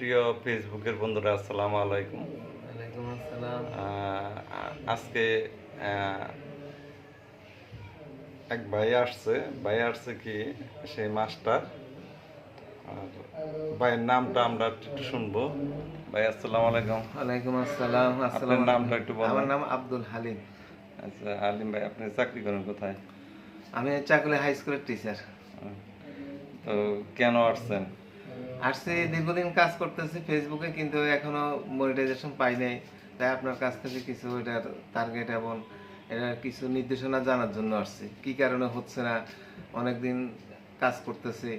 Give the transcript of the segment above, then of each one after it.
প্রিয় ফেসবুকের বন্ধুরা আসসালামু আলাইকুম। আসসালাম। আজকে এক ভাই আসছে। ভাই আসছে কি সেই মাস্টার। আর ভাইয়ের নামটা আমরা একটু শুনব। ভাই আসসালামু আলাইকুম। ওয়ালাইকুম আসসালাম আসসালাম নামটা একটু বলেন। আমার নাম আব্দুল হালিম। আচ্ছা আলিম ভাই আপনি চাকরি করেন কোথায়? আমি চাকরি হাই স্কুলের টিচার। তো কেন আসছেন? আসছি দীর্ঘদিন কাজ করতেছি ফেসবুকে কিন্তু এখনও মনিটাইজেশন পাই নাই। তাই আপনার কাছ থেকে কিছু এটার টার্গেট এবং এটার কিছু নির্দেশনা জানার জন্য আসছি। কি কারণে হচ্ছে না? অনেকদিন কাজ করতেছি।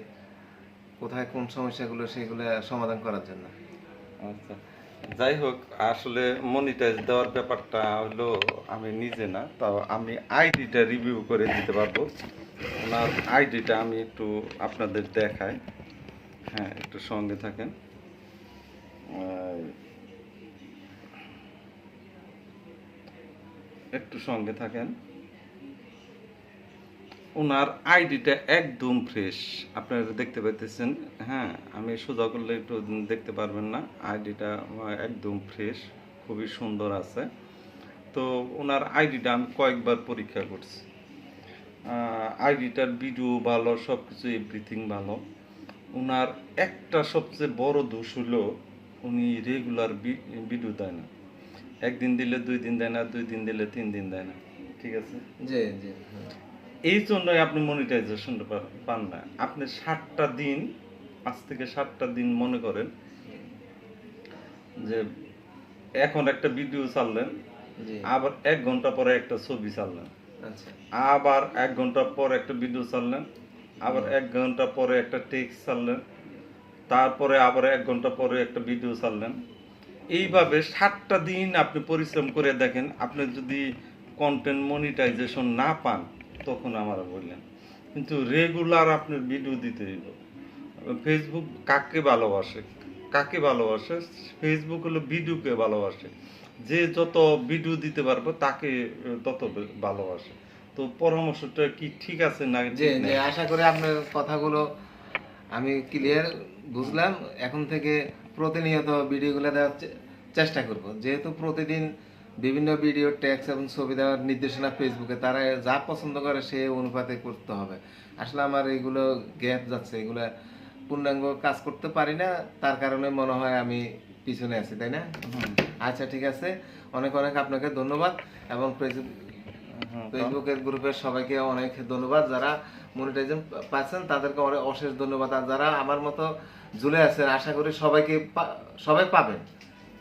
কোথায় কোন সমস্যাগুলো সেগুলো সমাধান করার জন্য। আচ্ছা যাই হোক, আসলে মনিটাইজ দেওয়ার ব্যাপারটা হলো আমি নিজে না, তাও আমি আইডিটা রিভিউ করে দিতে পারব। ওনার আইডিটা আমি একটু আপনাদের দেখাই। হ্যাঁ একটু সঙ্গে থাকেন। একটু সঙ্গে থাকেন। ওনার আইডিটা একদম ফ্রেশ আপনারা দেখতে পাইতেছেন হ্যাঁ আমি সোজা করলে একটু দেখতে পারবেন না। আইডিটা একদম ফ্রেশ খুবই সুন্দর আছে। তো ওনার আইডিটা আমি কয়েকবার পরীক্ষা করছি। আইডিটার ভিডিও ভালো সব কিছু এভরিথিং ভালো। ওনার একটা সবচেয়ে বড় দোষ হলো উনি রেগুলার ভিডিও দেয় না। একদিন দিলে দুই দিন দেয় না দুই দিন দিলে তিন দিন দেয় না। ঠিক আছে? জি জি এই জন্যই আপনি মনিটাইজেশন পান না। আপনি ষাটটা দিন পাঁচ থেকে ষাটটা দিন মনে করেন যে এখন একটা ভিডিও জি। আবার এক ঘণ্টা পরে একটা ছবি ছাড়লেন। আচ্ছা। আবার এক ঘণ্টা পর একটা ভিডিও ছাড়লেন আবার এক ঘণ্টা পরে একটা টেক্সট ছাড়লেন, তারপরে আবার এক ঘণ্টা পরে একটা ভিডিও ছাড়লেন। এইভাবে সাতটা দিন আপনি পরিশ্রম করে দেখেন, আপনি যদি কন্টেন্ট মনিটাইজেশন না পান, তখন আমার বললেন। কিন্তু রেগুলার আপনি ভিডিও দিতে হইব। ফেসবুক কাকে ভালোবাসে? কাকে ভালোবাসে? ফেসবুক হলো ভিডিওকে ভালোবাসে। যে যত ভিডিও দিতে পারব, তাকে তত ভালোবাসে। তো পরামর্শটা কি ঠিক আছে না জি আশা করি আপনার কথাগুলো আমি ক্লিয়ার বুঝলাম। এখন থেকে প্রতিনিয়ত ভিডিওগুলো দেওয়ার চেষ্টা করব। যেহেতু প্রতিদিন বিভিন্ন ভিডিও ট্যাক্স এবং ছবি দেওয়ার নির্দেশনা ফেসবুকে তারা যা পছন্দ করে সে অনুপাতে করতে হবে। আসলে আমার এইগুলো গ্যাপ যাচ্ছে এগুলো পূর্ণাঙ্গ কাজ করতে পারি না। তার কারণে মনে হয় আমি পিছনে আছি তাই না? আচ্ছা ঠিক আছে। অনেক অনেক আপনাকে ধন্যবাদ এবং ফেসবুকের গ্রুপের সবাইকে অনেক ধন্যবাদ। যারা মনিটাইজেশন পাচ্ছেন তাদেরকে অনেক অশেষ ধন্যবাদ। আর যারা আমার মতো ঝুলে আছেন আশা করি সবাইকে সবাই পাবেন।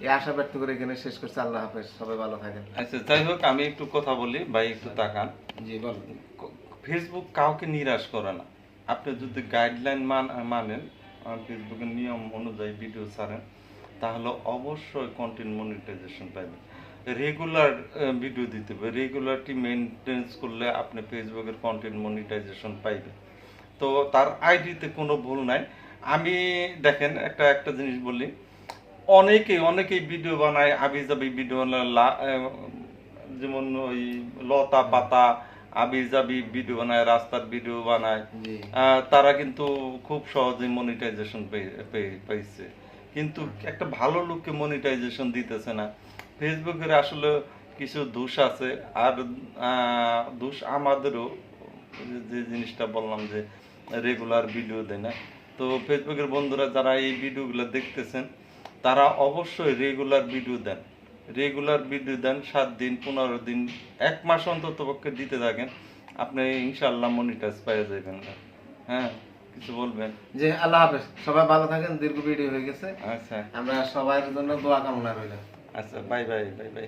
এই আশা ব্যক্ত করে এখানে শেষ করছি। আল্লাহ হাফেজ। সবাই ভালো থাকেন। আচ্ছা যাই হোক আমি একটু কথা বলি। ভাই একটু তাকান। জি বলুন। ফেসবুক কাউকে নিরাশ করে না। আপনি যদি গাইডলাইন মান মানেন ফেসবুকের নিয়ম অনুযায়ী ভিডিও ছাড়েন তাহলে অবশ্যই কন্টেন্ট মনিটাইজেশন পাবেন। রেগুলার ভিডিও দিতে হবে। রেগুলারটি মেনটেন্স করলে আপনি ফেসবুকের কন্টেন্ট মনিটাইজেশন পাইবেন। তো তার আইডিতে কোনো ভুল নাই। আমি দেখেন একটা একটা জিনিস বলি। অনেকেই অনেকেই ভিডিও বানায় আবি যাবি ভিডিও যেমন ওই লতা পাতা আবি যাবি ভিডিও বানায় রাস্তার ভিডিও বানায়। তারা কিন্তু খুব সহজে মনিটাইজেশন পেয়ে পাইছে কিন্তু একটা ভালো লোককে মনিটাইজেশন দিতেছে না। ফেসবুকের আসলে কিছু দোষ আছে। আর দোষ আমাদেরও যে- জিনিসটা বললাম যে রেগুলার ভিডিও দেয় না। তো ফেসবুকের বন্ধুরা যারা এই ভিডিওগুলো দেখতেছেন তারা অবশ্যই রেগুলার ভিডিও দেন। রেগুলার ভিডিও দেন সাত দিন পনেরো দিন এক মাস অন্তত পক্ষে দিতে থাকেন। আপনি ইনশাল্লাহ মনিটাইজ পেয়ে যাবেন। হ্যাঁ কিছু বলবেন? যে আল্লাহ হাফেজ। সবাই ভালো থাকেন দীর্ঘ ভিডিও হয়ে গেছে। আচ্ছা। আমরা সবার জন্য দোয়া কামনা রইল। আচ্ছা বাই বাই বাই বাই